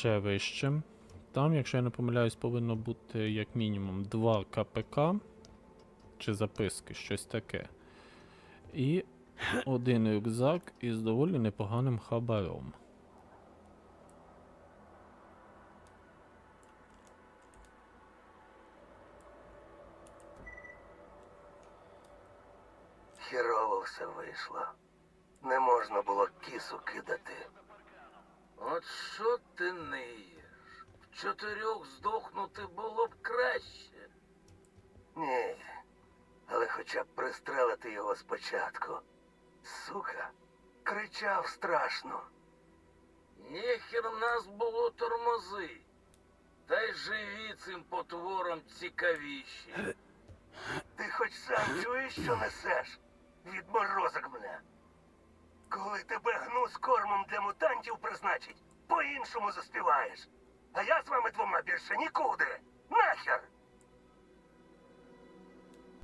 ще вище. Там, якщо я не помиляюсь, повинно бути як мінімум 2 КПК чи записки, щось таке. І один рюкзак із доволі непоганим хабаром. Хірово все вийшло. Не можна було кісу кидати. От що ти ниєш? В чотирьох здохнути було б краще. Ні. Але хоча б пристрелити його спочатку. Сука, кричав страшно. Нехер нас було тормози. Та й живі цим потвором цікавіші. Ти хоч сам чуєш, що несеш? Відморозок мене. Коли тебе гну з кормом для мутантів призначить, по-іншому заспіваєш. А я з вами двома більше нікуди. Нахер!